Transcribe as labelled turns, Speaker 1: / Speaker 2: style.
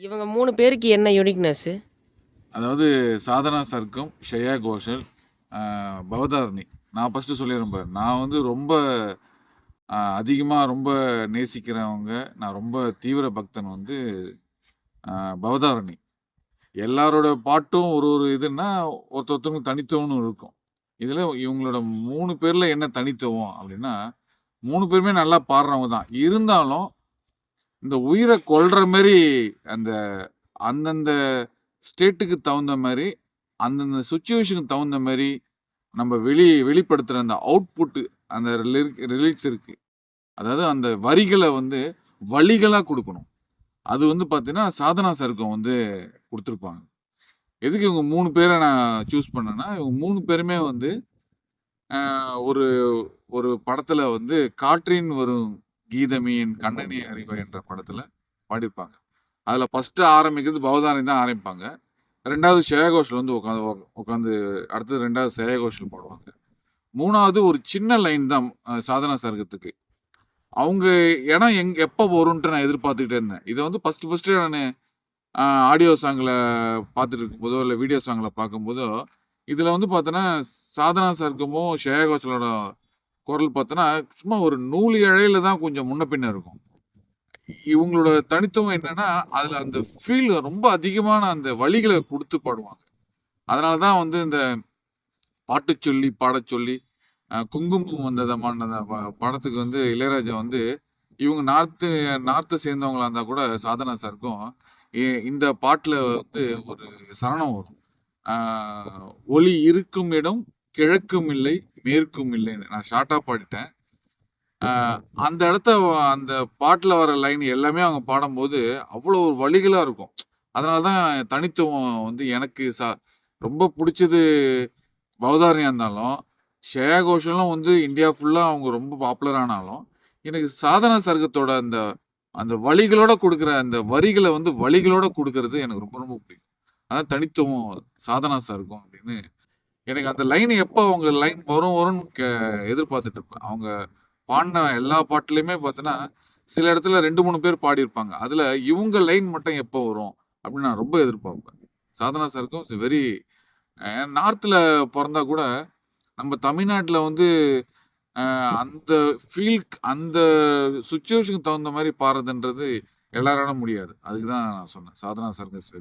Speaker 1: இவங்க மூணு பேருக்கு என்ன யூனிக்னஸ்
Speaker 2: அதாவது சாதனா சர்க்கம், ஷ்ரேயா கோஷல், பவதாரணி. நான் ஃபஸ்ட்டு சொல்லிர்றேன் பாரு. நான் வந்து ரொம்ப அதிகமாக ரொம்ப நேசிக்கிறவங்க, நான் ரொம்ப தீவிர பக்தன் வந்து பவதாரணி. எல்லாரோட பாட்டும் ஒரு ஒரு இதுன்னா, ஒருத்த ஒருத்தவங்களுக்கு தனித்துவம்னு இருக்கும். இதில் இவங்களோட மூணு பேரில் என்ன தனித்துவம் அப்படின்னா மூணு பேருமே நல்லா பாடுறவங்க தான். இருந்தாலும், இந்த உயிரை கொல்ற மாதிரி அந்த அந்தந்த ஸ்டேட்டுக்கு தகுந்த மாதிரி அந்தந்த சுச்சுவேஷனுக்கு தகுந்த மாதிரி நம்ம வெளி வெளிப்படுத்துகிற அந்த அவுட்புட்டு அந்த ரிலீக்ஸ் இருக்குது அதாவது அந்த வரிகளை வந்து வழிகளாக கொடுக்கணும். அது வந்து பார்த்தீங்கன்னா, சாதனா சருக்கம் வந்து கொடுத்துருப்பாங்க. எதுக்கு இவங்க மூணு பேரை நான் சூஸ் பண்ணேன்னா, இவங்க மூணு பேருமே வந்து ஒரு ஒரு படத்தில் வந்து "காற்றின் வரும் கீதமே என் கண்ணனை அறிவாய்" என்ற படத்துல பாடியிருப்பாங்க. அதுல ஃபர்ஸ்ட்டு ஆரம்பிக்கிறது பவதாரணி தான் ஆரம்பிப்பாங்க. 2வது ஷ்ரேயா கோஷல் வந்து உட்காந்து உட்காந்து அடுத்தது 2வது ஷ்ரேயா கோஷல் பாடுவாங்க. 3வது ஒரு சின்ன லைன் தான் சாதனா சர்க்கத்துக்கு. அவங்க இடம் எங் எப்ப வரும்ன்ட்டு நான் எதிர்பார்த்துக்கிட்டே இருந்தேன். இத வந்து ஃபர்ஸ்ட்டு ஃபர்ஸ்ட்டு நானு ஆடியோ சாங்ல பார்த்துட்டு இருக்கும்போதோ, இல்ல வீடியோ சாங்ல பார்க்கும்போதோ, இதுல வந்து பார்த்தோன்னா, சாதனா சர்க்கமும், ஷ்ரேயா கோஷலோட குரல் பார்த்தோன்னா, சும்மா ஒரு நூல் இழையில தான் கொஞ்சம் முன்ன பின்ன இருக்கும். இவங்களோட தனித்துவம் என்னன்னா, அதுல அந்த ஃபீல் ரொம்ப அதிகமான அந்த வழிகளை கொடுத்து பாடுவாங்க. அதனால தான் வந்து இந்த பாட்டுச் சொல்லி, பாட சொல்லி, குங்குமம் வந்ததமான படத்துக்கு வந்து இளையராஜா வந்து, இவங்க நார்த்து நார்த்து சேர்ந்தவங்களா இருந்தால் கூட சாதனா சாருக்கும் இந்த பாட்டில் வந்து ஒரு சரணம் வரும். "ஒளி இருக்கும் இடம் கிழக்கும் இல்லை, மேற்கும் இல்லைன்னு." நான் ஷார்ட்டாக பாடிட்டேன். அந்த இடத்த அந்த பாட்டில் வர லைன் எல்லாமே அவங்க பாடும்போது அவ்வளோ ஒரு வழிகளாக இருக்கும். அதனால தான் தனித்துவம் வந்து எனக்கு ச ரொம்ப பிடிச்சது பவதாரணியா இருந்தாலும், ஷேயா கோஷலும் வந்து இந்தியா ஃபுல்லாக அவங்க ரொம்ப பாப்புலர் ஆனாலும், எனக்கு சாதனா சர்க்கத்தோட அந்த அந்த வழிகளோட கொடுக்குற அந்த வரிகளை வந்து வழிகளோட கொடுக்கறது எனக்கு ரொம்ப ரொம்ப பிடிக்கும். அதான் தனித்துவம் சாதனா சர்க்கம் அப்படின்னு. எனக்கு அந்த லைன் எப்போ அவங்க லைன் வரும் வரும்னு கே எதிர்பார்த்துட்டு இருப்பேன். அவங்க பாடின எல்லா பாட்டுலையுமே பார்த்தீங்கன்னா, சில இடத்துல 2, 3 பேர் பாடியிருப்பாங்க. அதில் இவங்க லைன் மட்டும் எப்போ வரும்? அப்படின்னு நான் ரொம்ப எதிர்பார்ப்பேன். சாதனா சாருக்கும் இட்ஸ் வெரி நார்த்தில் பிறந்தா கூட, நம்ம தமிழ்நாட்டில் வந்து அந்த ஃபீல்க் அந்த சுச்சுவேஷனுக்கு தகுந்த மாதிரி பாடுறதுன்றது எல்லாராலும் முடியாது. அதுக்கு தான் நான் சொன்னேன். சாதனா சர்க்கம் இஸ்